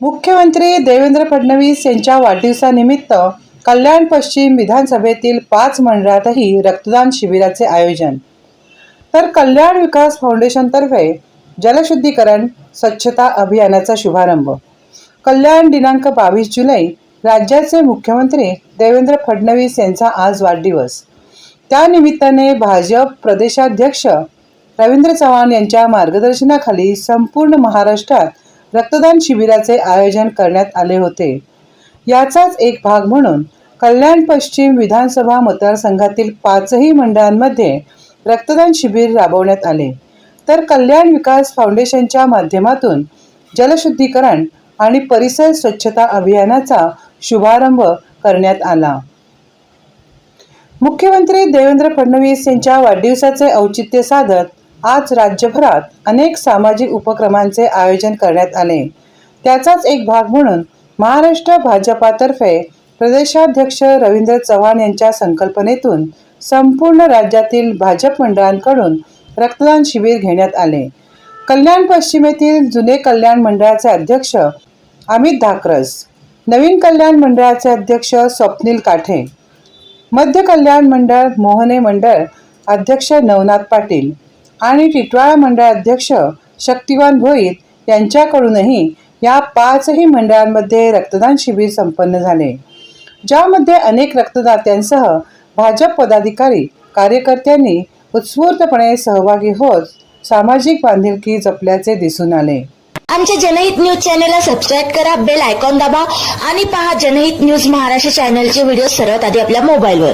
मुख्यमंत्री देवेंद्र फडणवीस यांच्या वाढदिवसानिमित्त कल्याण पश्चिम विधानसभेतील पाच मंडळातही रक्तदान शिबिराचे आयोजन. तर कल्याण विकास फाउंडेशनतर्फे जलशुद्धीकरण स्वच्छता अभियानाचा शुभारंभ. कल्याण दिनांक बावीस जुलै राज्याचे मुख्यमंत्री देवेंद्र फडणवीस यांचा आज वाढदिवस. त्यानिमित्ताने भाजप प्रदेशाध्यक्ष रवींद्र चव्हाण यांच्या मार्गदर्शनाखाली संपूर्ण महाराष्ट्रात रक्तदान शिबिराचे आयोजन करण्यात आले होते. याचाच एक भाग म्हणून कल्याण पश्चिम विधानसभा मतदारसंघातील पाचही मंडळांमध्ये रक्तदान शिबिर राबवण्यात आले. तर कल्याण विकास फाउंडेशनच्या माध्यमातून जलशुद्धीकरण आणि परिसर स्वच्छता अभियानाचा शुभारंभ करण्यात आला. मुख्यमंत्री देवेंद्र फडणवीस यांच्या वाढदिवसाचे औचित्य साधत आज राज्यभरात अनेक सामाजिक उपक्रमांचे आयोजन करण्यात आले. त्याचाच एक भाग म्हणून महाराष्ट्र भाजपातर्फे प्रदेशाध्यक्ष रवींद्र चव्हाण यांच्या संकल्पनेतून संपूर्ण राज्यातील भाजप मंडळांकडून रक्तदान शिबिर घेण्यात आले. कल्याण पश्चिमेतील जुने कल्याण मंडळाचे अध्यक्ष अमित धाकरस नवीन कल्याण मंडळाचे अध्यक्ष स्वप्नील काठे मध्य कल्याण मंडळ मोहने मंडळ अध्यक्ष नवनाथ पाटील आणि टिटवाळा मंडळ अध्यक्ष शक्तिवान भोईत यांच्याकडूनही या पाचही मंडळांमध्ये रक्तदान शिबिर संपन्न झाले. ज्यामध्ये अनेक रक्तदात्यांसह भाजप पदाधिकारी कार्यकर्त्यांनी उत्स्फूर्तपणे सहभागी होत सामाजिक बांधिलकी जपल्याचे दिसून आले. आमच्या जनहित न्यूज चॅनलला सबस्क्राईब करा बेल आयकॉन दाबा आणि पहा जनहित न्यूज महाराष्ट्र चॅनलचे व्हिडिओ सर्वात आधी आपल्या मोबाईलवर.